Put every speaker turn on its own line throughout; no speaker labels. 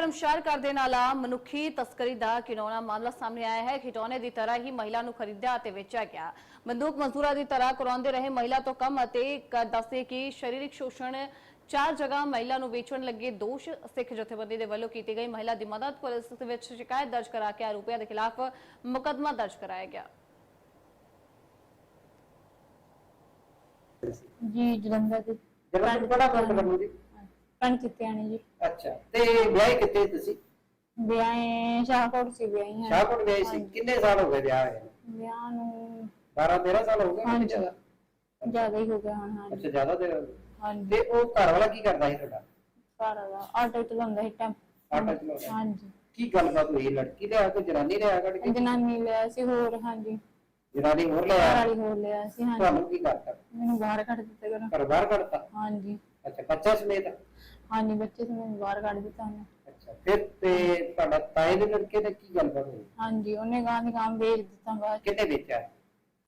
ਸ਼ਰਮਸ਼ਾਰ ਕਰ ਦੇਣ ਵਾਲਾ ਮਨੁੱਖੀ ਤਸਕਰੀ ਦਾ ਕਿਨੌਣਾ ਮਾਮਲਾ ਸਾਹਮਣੇ ਆਇਆ ਹੈ। ਖਿਡੌਣੇ ਦੀ ਤਰ੍ਹਾਂ ਹੀ ਮਹਿਲਾ ਨੂੰ ਖਰੀਦਿਆ ਅਤੇ ਵੇਚਿਆ ਗਿਆ। ਬੰਦੂਕ ਮਜ਼ਦੂਰਾਂ ਦੀ ਤਰ੍ਹਾਂ ਕਰਾਉਂਦੇ ਰਹੇ ਮਹਿਲਾ ਤੋਂ ਕੰਮ ਅਤੇ ਦੱਸਦੇ ਕਿ ਸਰੀਰਕ ਸ਼ੋਸ਼ਣ ਚਾਰ ਜਗ੍ਹਾ ਮਹਿਲਾ ਨੂੰ ਵੇਚਣ ਲੱਗੇ ਦੋਸ਼। ਸਿੱਖ ਜਥੇਬੰਦੀ ਦੇ ਵੱਲੋਂ ਕੀਤੀ ਗਈ ਮਹਿਲਾ ਦੀ ਮਦਦ ਪੁਲਿਸ ਦੇ ਵਿੱਚ ਸ਼ਿਕਾਇਤ ਦਰਜ ਕਰਾ ਕੇ ਆਰੋਪੀਆਂ ਦੇ ਖਿਲਾਫ ਮੁਕੱਦਮਾ ਦਰਜ ਕਰਾਇਆ ਗਿਆ।
ਜੀ ਜਲੰਧਰ ਦੇ
ਜਲੰਧਰ ਕਿਹੜਾ ਕੰਮ ਕਰਨਾ ਜੀ
ਪਣ ਚਿੱਤਿਆਣੀ ਜੀ।
ਅੱਛਾ ਤੇ ਵਿਆਹ ਕਿੱਥੇ ਤੁਸੀਂ?
ਵਿਆਹੇ ਸ਼ਾਹਕੋਟ ਸੀ ਵਿਆਹੀ ਹੈ।
ਸ਼ਾਹਕੋਟ ਗਏ ਸੀ? ਕਿੰਨੇ ਸਾਲ ਹੋ ਗਏ ਵਿਆਹ ਹੋਏ ਨੂੰ?
ਵਿਆਹ ਨੂੰ
12 13 ਸਾਲ ਹੋ ਗਏ
ਹਾਂਜੀ।
ਜ਼ਿਆਦਾ?
ਜ਼ਿਆਦਾ ਹੀ ਹੋ ਗਿਆ ਹੁਣ ਹਾਂਜੀ।
ਅੱਛਾ ਜ਼ਿਆਦਾ ਦੇਰ ਹੋ ਗਈ।
ਹਾਂਜੀ।
ਤੇ ਉਹ ਘਰ ਵਾਲਾ ਕੀ ਕਰਦਾ ਸੀ ਤੁਹਾਡਾ?
ਘਰ ਦਾ ਆਟੋ ਚਲਾਉਂਦਾ ਸੀ ਟੈਂਪ।
ਆਟੋ ਚਲਾਉਂਦਾ
ਹਾਂਜੀ।
ਕੀ ਗੱਲਬਾਤ ਹੋਈ? ਲੜਕੀ ਦੇ ਆ ਕੇ ਜਨਾਨੀ ਦੇ ਆ ਕੱਢ ਕੇ?
ਜਨਾਨੀ ਲਿਆ ਸੀ ਹੋਰ ਹਾਂਜੀ।
ਜਨਾਨੀ ਹੋਰ ਲੈ
ਘਰ
ਆ
ਵਾਲੀ ਹੋਰ ਲਿਆ ਸੀ ਹਾਂਜੀ।
ਤੁਹਾਨੂੰ ਕੀ ਕਰਤਾ?
ਮੈਨੂੰ ਬਾਹਰ ਕੱਢ ਦਿੱਤਾ ਕਰੋ
ਘਰ ਬਾਹਰ ਕੱਢਤਾ?
ਹਾਂਜੀ।
ਅੱਛਾ ਬੱਚਾ ਸਮੇਤ?
ਹਾਂਜੀ ਬੱਚੇ ਤੋਂ ਮੈਨੂੰ ਬਾਹਰ ਕੱਢ ਦਿੱਤਾ ਉਹਨੇ।
ਅੱਛਾ ਫਿਰ ਤੇ ਤੁਹਾਡਾ ਤਾਏ ਦੇ ਲੜਕੇ ਨੇ ਕੀ ਗੱਲਬਾਤ ਹੋਈ
ਹਾਂਜੀ ਉਹਨੇ ਗਾਂ ਦੀ ਗਾਂ ਵੇਚ ਦਿੱਤਾ ਬਾਅਦ ਚ।
ਕਿੰਨੇ ਵੇਚਿਆ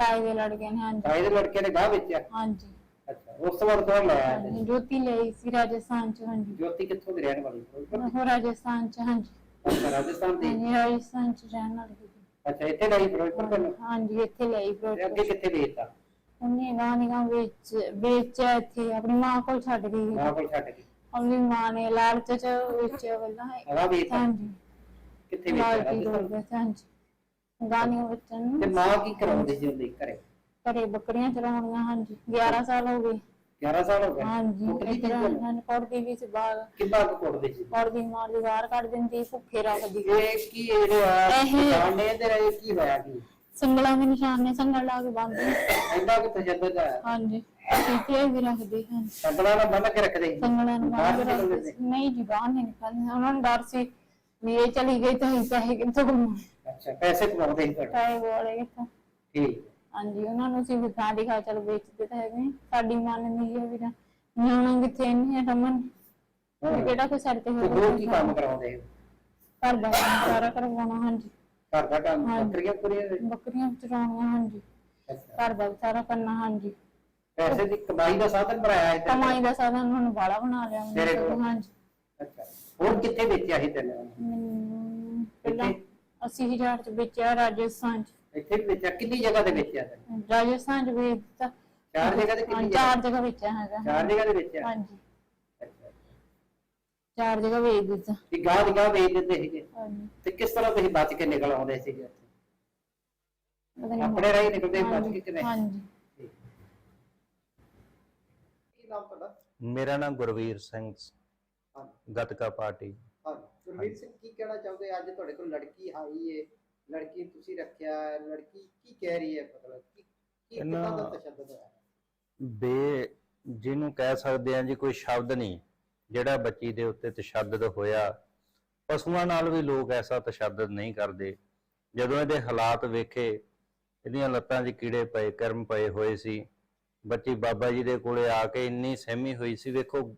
ਤਾਏ ਦੇ ਲੜਕੇ ਨੇ ਹਾਂਜੀ।
ਤਾਏ ਦੇ ਲੜਕੇ ਨੇ ਗਾਹ ਵੇਚਿਆ?
ਹਾਂਜੀ।
ਅੱਛਾ ਉਸ ਤੋਂ ਬਾਅਦ ਕੌਣ ਲਾਇਆ
ਹਾਂਜੀ ਜੋਤੀ ਲਈ ਸੀ ਰਾਜਸਥਾਨ ਚ ਹਾਂਜੀ।
ਜੋਤੀ ਕਿੱਥੋਂ ਦੀ ਰਹਿਣ ਵਾਲੀ ਫਿਰੋਜ਼ਪੁਰ ਦੀ?
ਉਹ ਰਾਜਸਥਾਨ ਚ ਹਾਂਜੀ।
ਅੱਛਾ ਰਾਜਸਥਾਨ ਦੀ?
ਹਾਂਜੀ ਰਾਜਸਥਾਨ ਚ ਰਹਿਣ ਵਾਲੀ ਸੀ।
ਅੱਛਾ ਇੱਥੇ ਲਈ ਫਿਰੋਜ਼ਪੁਰ ਤੋਂ?
ਹਾਂਜੀ ਇੱਥੇ ਲਈ
ਤੇ ਅੱਗੇ
ਫਿਰੋਜ਼ਪੁਰ
ਕਿੱਥੇ ਵੇਚਤਾ?
ਉਹਨੇ ਗਾਂ ਦੀ ਵੇਚ ਵੇਚਿਆ ਇੱਥੇ ਆਪਣੀ ਮਾਂ ਕੋਲ ਛੱਡ ਗਈ।
ਮਾਂ ਕੋਲ ਛੱਡ ਕੇ।
ਆਪਣੀ ਮਾਂ ਨੇ ਲਾਲਚ ਚ ਵੇਚਿਆ ਪਹਿਲਾਂ
ਹਵਾ ਵੇਚਤਾ
ਹਾਂਜੀ।
ਕਿੱਥੇ ਵੇਚਿਆ
ਲਾਲਚੀ
ਰਾਜਸਥਾਨ
ਲੋਕ ਹਾਂਜੀ। ਗਾਣੀਆਂ ਵੇਚਣ
ਤੇ
ਨੂੰ
ਮਾਂ ਕੀ ਕਰਾਉਂਦੀ ਸੀ ਉਹਦੀ ਘਰੇ?
ਘਰੇ ਬੱਕਰੀਆਂ ਚਲਾਉਣੀਆਂ ਹਾਂਜੀ। 11 ਸਾਲ ਹੋ ਗਏ।
11 ਸਾਲ ਹੋ ਗਏ?
ਹਾਂਜੀ।
ਕੁੱਟਦੀ ਸੀ
ਹਨ ਪੜਦੀ ਵੀ ਸੀ ਬਾਹਰ
ਕਿੰਨਾ ਕੁ ਕੁੱਟਦੀ ਸੀ?
ਪੜਦੀ ਮਾਰਦੀ ਬਾਹਰ ਕੱਢ ਦਿੰਦੀ ਭੁੱਖੇ ਰੱਖਦੀ
ਇਹ ਕੀ ਆ?
ਇਹ-
ਜਾਣਦੇ ਇਹਦੇ ਰਾਹੀਂ ਕੀ ਹੋਇਆ ਕੀ
ਸੰਗਲਾਂ ਦੇ ਨਿਸ਼ਾਨ ਨੇ ਸੰਗਲ ਲਾ ਕੇ
ਐਡਾ ਤਜੱਦਦ ਆ
ਹਾਂਜੀ। ਕੀਤੇ ਵੀ ਰੱਖਦੇ ਹਨ।
ਸੰਗਲਾਂ ਨਾਲ ਬੰਨ ਕੇ ਰੱਖਦੇ ਸੀ।
ਸੰਗਲਾਂ ਨੂੰ
ਬਾਹਰ
ਬੰਨ ਕੇ
ਨਿਕਲਦੇ
ਰੱਖਦੇ ਸੀ। ਨਹੀਂ ਜੀ ਬਾਹਰ ਨਹੀਂ ਨਿਕਲਦੇ। ਉਹਨਾਂ ਨੂੰ ਡਰ ਸੀ ਵੀ ਇਹ ਚਲੀ ਗਈ ਤਾਂ ਅਸੀਂ ਪੈਸੇ ਕਿੱਥੋਂ ਕਮਾਉਣੇ?
ਅੱਛਾ ਪੈਸੇ ਕਮਾਉਂਦੇ ਸੀ ਤੁਹਾਡੇ।
ਪੈਸੇ ਬੋਲੇ ਕਿੱਥੋਂ?
ਠੀਕ।
ਹਾਂਜੀ ਉਹਨਾਂ ਨੂੰ ਸੀ ਵਿਖਾ ਦਿਖਾ ਚਲ ਵੇਚਦੇ ਤਾਂ ਹੈਗੇ। ਸਾਡੀ ਮੰਨਦੀ ਹੈ ਵੀ ਨਾ ਨਿਆਣਾ ਕਿੱਥੇ ਨਹੀਂ ਹੈ ਰਮਨ? ਵੀ ਕਿਹੜਾ ਕੋਈ ਸਾਡੇ ਤੇ
ਤੇ
ਹੋਰ
ਹੋਰ ਕੀ ਕੰਮ ਕਰਾਉਂਦੇ ਸੀ?
ਘਰ ਦਾ ਕੰਮ ਸਾਰਾ ਕਰਵਾਉਣਾ ਹਾਂਜੀ।
ਘਰ ਦਾ ਕੰਮ
ਹਾਂਜੀ।
ਬੱਕਰੀਆਂ
ਚਰਾਉਣੀਆਂ ਹਾਂਜੀ। ਘਰ ਦਾ ਵੀ ਸਾਰਾ ਕਰਨਾ ਹਾਂਜੀ।
ਪੈਸੇ ਦੀ ਕਮਾਈ ਦਾ ਸਾਧਨ ਬਣਾਇਆ ਹੈ ਤੈਨੂੰ?
ਕਮਾਈ ਦਾ ਸਾਧਨ ਨੂੰ ਬਾਲਾ ਬਣਾ ਲਿਆ ਮੈਨੂੰ
ਤੇਰੇ
ਤਾਂ,
ਕੋਲ?
ਹਾਂਜੀ।
ਅੱਛਾ। ਹੋਰ ਕਿੱਥੇ ਵੇਚਿਆ ਸੀ ਤੈਨੂੰ
ਮੈਨੂੰ ਪਹਿਲਾਂ
ਕਿੱਥੇ?
80000 ਚ ਵੇਚਿਆ ਰਾਜਸਥਾਨ ਚ।
ਇੱਥੇ ਵੀ ਵੇਚਿਆ? ਕਿੰਨੀ ਜਗ੍ਹਾ ਤੇ ਵੇਚਿਆ ਤੈਨੂੰ
ਰਾਜਸਥਾਨ ਚ ਵੇਚ ਦਿੱਤਾ
ਚਾਰ ਜਗ੍ਹਾ ਤੇ ਕਿੰਨੀ
ਚਾਰ
ਜਗ੍ਹਾ
ਵੇਚਿਆ ਹੈਗਾ।
ਚਾਰ ਜਗ੍ਹਾ ਤੇ ਵੇਚਿਆ?
ਹਾਂਜੀ।
ਅੱਛਾ
ਚਾਰ ਜਗ੍ਹਾ ਵੇਚ ਦਿੱਤਾ।
ਵੀ ਗਾਹ ਦੀ ਗਾਹ ਵੇਚ ਦਿੰਦੇ ਸੀਗੇ?
ਹਾਂਜੀ।
ਤੇ ਕਿਸ ਤਰ੍ਹਾਂ ਤੁਸੀਂ ਬਚ ਕੇ ਨਿਕਲ ਆਉਂਦੇ ਸੀਗੇ ਉੱਥੇ?
ਪਤਾ ਨੀ।
ਆਪਣੇ ਰਾਹੀਂ ਨਿਕਲਦੇ ਸੀ ਬਚ ਕੇ ਕਿਵੇਂ?
ਹਾਂਜੀ
ਕੀ ਨਾਮ ਤੁਹਾਡਾ?
ਮੇਰਾ ਨਾਮ ਗੁਰਵੀਰ ਸਿੰਘ
ਹਾਂ
ਗਤਕਾ ਪਾਰਟੀ।
ਹਾਂ ਗੁਰਵੀਰ ਸਿੰਘ ਕੀ ਕਹਿਣਾ ਚਾਹੁੰਦੇ ਅੱਜ ਤੁਹਾਡੇ ਕੋਲ ਲੜਕੀ ਆਈ ਏ। ਲੜਕੀ ਤੁਸੀਂ ਰੱਖਿਆ। ਹੈ, ਲੜਕੀ ਕੀ ਕਹਿ ਰਹੀ ਹੈ? ਮਤਲਬ ਕੀ ਕੀ ਕਿੰਨਾ ਦਾ ਤਸ਼ੱਦਦ ਹੋਇਆ?
ਬੇ ਜਿਹਨੂੰ ਕਹਿ ਸਕਦੇ ਆ ਜੀ ਕੋਈ ਸ਼ਬਦ ਨਹੀਂ। ਜਿਹੜਾ ਬੱਚੀ ਦੇ ਉੱਤੇ ਤਸ਼ੱਦਦ ਹੋਇਆ। ਪਸ਼ੂਆਂ ਨਾਲ ਵੀ ਲੋਕ ਐਸਾ ਤਸ਼ੱਦਦ ਨਹੀਂ ਕਰਦੇ। ਜਦੋਂ ਇਹਦੇ ਹਾਲਾਤ ਵੇਖੇ ਇਹਦੀਆਂ ਲੱਤਾਂ 'ਚ ਕੀੜੇ ਪਏ ਕਰਮ ਪਏ ਹੋਏ ਸੀ। ਬੱਚੀ ਬਾਬਾ ਜੀ ਦੇ ਕੋਲੇ ਆ ਕੇ ਇੰਨੀ ਸਹਿਮੀ ਹੋਈ ਸੀ ਵੇਖੋ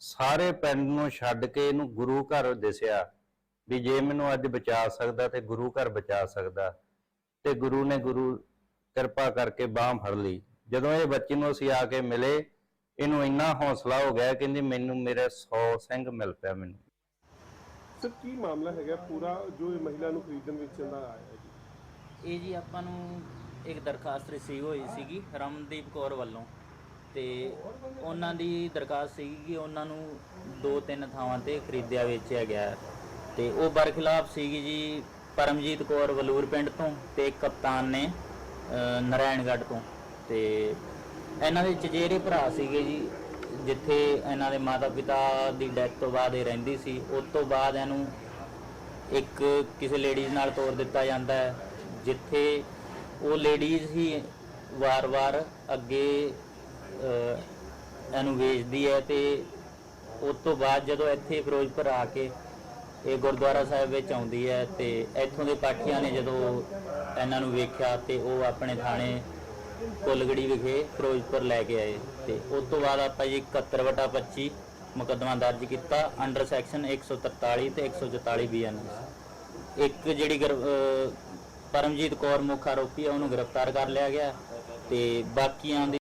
ਸਾਰੇ ਪਿੰਡ ਨੂੰ ਛੱਡ ਕੇ ਇਹਨੂੰ ਗੁਰੂ ਘਰ ਦਿਸਿਆ ਵੀ ਜੇ ਮੈਨੂੰ ਅੱਜ ਬਚਾ ਸਕਦਾ ਤੇ ਗੁਰੂ ਘਰ ਬਚਾ ਸਕਦਾ ਤੇ ਗੁਰੂ ਨੇ ਗੁਰੂ ਕਿਰਪਾ ਕਰਕੇ ਬਾਹ ਫੜ ਲਈ। ਜਦੋਂ ਇਹ ਬੱਚੀ ਨੂੰ ਅਸੀਂ ਆ ਕੇ ਮਿਲੇ ਇਹਨੂੰ ਇੰਨਾ ਹੌਸਲਾ ਹੋ ਗਿਆ ਕਹਿੰਦੀ ਮੈਨੂੰ ਮੇਰੇ 100 ਸਿੰਘ ਮਿਲ ਪਿਆ ਮੈਨੂੰ।
ਸਰ ਕੀ ਮਾਮਲਾ ਹੈਗਾ ਪੂਰਾ ਜੋ ਇਹ ਮਹਿਲਾ ਨੂੰ ਖਰੀਦਣ ਵੇਚਣ ਦਾ ਆਇਆ ਹੈ ਜੀ?
ਇਹ ਜੀ ਆਪਾਂ ਨੂੰ ਇੱਕ ਦਰਖਾਸਤ ਰਿਸੀਵ ਹੋਈ ਸੀਗੀ ਰਮਨਦੀਪ ਕੌਰ ਵੱਲੋਂ ਤੇ ਉਹਨਾਂ ਦੀ ਦਰਖਾਸਤ ਸੀਗੀ ਕਿ ਉਹਨਾਂ ਨੂੰ ਦੋ ਤਿੰਨ ਥਾਵਾਂ ਤੇ ਖਰੀਦਿਆ ਵੇਚਿਆ ਗਿਆ ਹੈ। ਤੇ ਉਹ ਬਰਖਿਲਾਫ ਸੀਗੀ ਜੀ ਪਰਮਜੀਤ ਕੌਰ ਵਲੂਰ ਪਿੰਡ ਤੋਂ ਤੇ ਇੱਕ ਕਪਤਾਨ ਨੇ ਨਰਾਇਣਗੜ੍ਹ ਤੋਂ ਤੇ ਇਹਨਾਂ ਦੇ ਚਚੇਰੇ ਭਰਾ ਸੀਗੇ ਜੀ, ਜਿੱਥੇ ਇਹਨਾਂ ਦੇ ਮਾਤਾ ਪਿਤਾ ਦੀ ਡੈਥ ਤੋਂ ਬਾਅਦ ਇਹ ਰਹਿੰਦੀ ਸੀ ਉਸ ਤੋਂ ਬਾਅਦ ਇਹਨੂੰ ਇੱਕ ਕਿਸੇ ਲੇਡੀਜ਼ ਨਾਲ ਤੋਰ ਦਿੱਤਾ ਜਾਂਦਾ ਹੈ, ਜਿੱਥੇ ਉਹ ਲੇਡੀਜ਼ ਹੀ ਵਾਰ-ਵਾਰ ਅੱਗੇ ਇਹਨੂੰ ਵੇਚਦੀ ਹੈ ਤੇ ਉਸ ਤੋਂ ਬਾਅਦ ਜਦੋਂ ਇੱਥੇ ਫਿਰੋਜ਼ਪੁਰ ਆ ਕੇ ਇਹ ਗੁਰਦੁਆਰਾ ਸਾਹਿਬ ਵਿੱਚ ਆਉਂਦੀ ਹੈ ਤੇ ਇੱਥੋਂ ਦੇ ਪਾਠੀਆਂ ਨੇ ਜਦੋਂ ਇਹਨਾਂ ਨੂੰ ਵੇਖਿਆ ਤੇ ਉਹ ਆਪਣੇ ਥਾਣੇ ਕੁੱਲਗੜੀ ਵਿਖੇ ਫਿਰੋਜ਼ਪੁਰ ਲੈ ਕੇ ਆਏ ਤੇ ਉਸ ਤੋਂ ਬਾਅਦ ਆਪਾਂ ਜੀ 71 ਵਟਾ 25 ਮੁਕੱਦਮਾ ਦਰਜ ਕੀਤਾ ਅੰਡਰ ਸੈਕਸ਼ਨ 143 ਤੇ 144 ਬੀਐਨਐਸ ਇੱਕ ਜਿਹੜੀ ਗ੍ਰਿ- ਪਰਮਜੀਤ ਕੌਰ ਮੁੱਖ ਆਰੋਪੀ ਹੈ ਉਹਨੂੰ ਗ੍ਰਿਫਤਾਰ ਕਰ ਲਿਆ ਗਿਆ ਤੇ ਬਾਕੀਆਂ ਦੀ